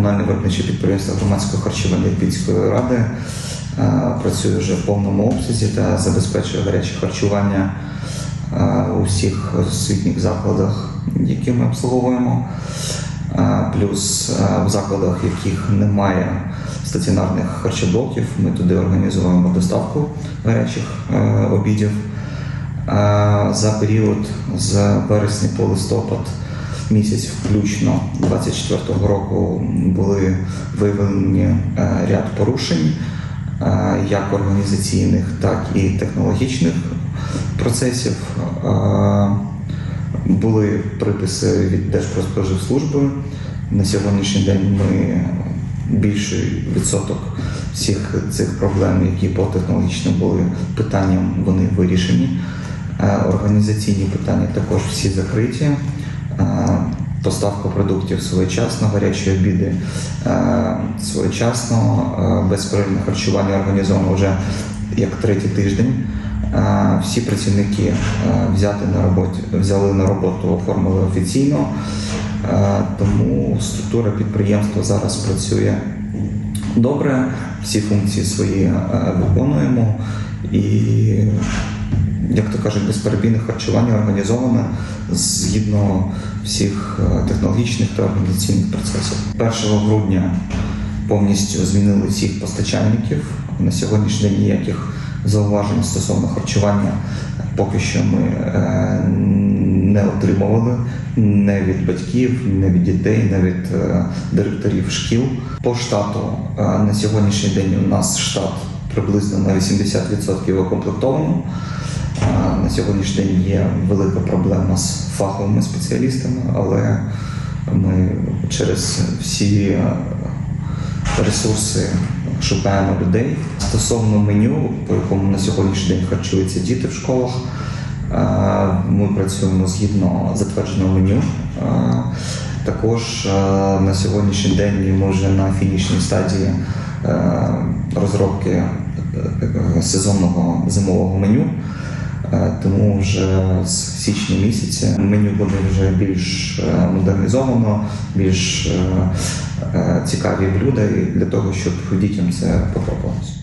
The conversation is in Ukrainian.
Комунальне виробниче підприємство громадського харчування Ірпінської ради е, працює вже в повному обсязі та забезпечує гаряче харчування е, у всіх освітніх закладах, які ми обслуговуємо. Е, Плюс в закладах, в яких немає стаціонарних харчоблоків, ми туди організуємо доставку гарячих обідів. За період з вересня по листопад місяць включно 24-го року були виявлені е, ряд порушень, е, як організаційних, так і технологічних процесів. Е, Були приписи від Держпродспоживслужби. На сьогоднішній день ми більший відсоток всіх цих проблем, які по технологічним були питанням, вони вирішені. Організаційні питання також всі закриті. Поставка продуктів своєчасно, гарячі обіди е, своєчасно, е, безперервне харчування організовано вже як третій тиждень. Е, Всі працівники взяти на роботі, взяли на роботу, оформили офіційно, тому структура підприємства зараз працює добре, всі функції свої виконуємо. І, як то кажуть, безперебійне харчування організоване згідно всіх е, технологічних та організаційних процесів. 1 грудня повністю змінили всіх постачальників. На сьогоднішній день ніяких зауважень стосовно харчування поки що ми е, не отримували не від батьків, не від дітей, не від е, директорів шкіл. По штату на сьогоднішній день у нас штат приблизно на 80% укомплектовано. На сьогоднішній день є велика проблема з фаховими спеціалістами, але ми через всі ресурси шукаємо людей. Стосовно меню, по якому на сьогоднішній день харчуються діти в школах, ми працюємо згідно затвердженого меню. Також на сьогоднішній день ми вже на фінішній стадії розробки е, е, сезонного зимового меню. Е, Тому вже з січня місяця меню буде вже більш е, модернізовано, більш е, цікаві блюда для того, щоб дітям це подобалось.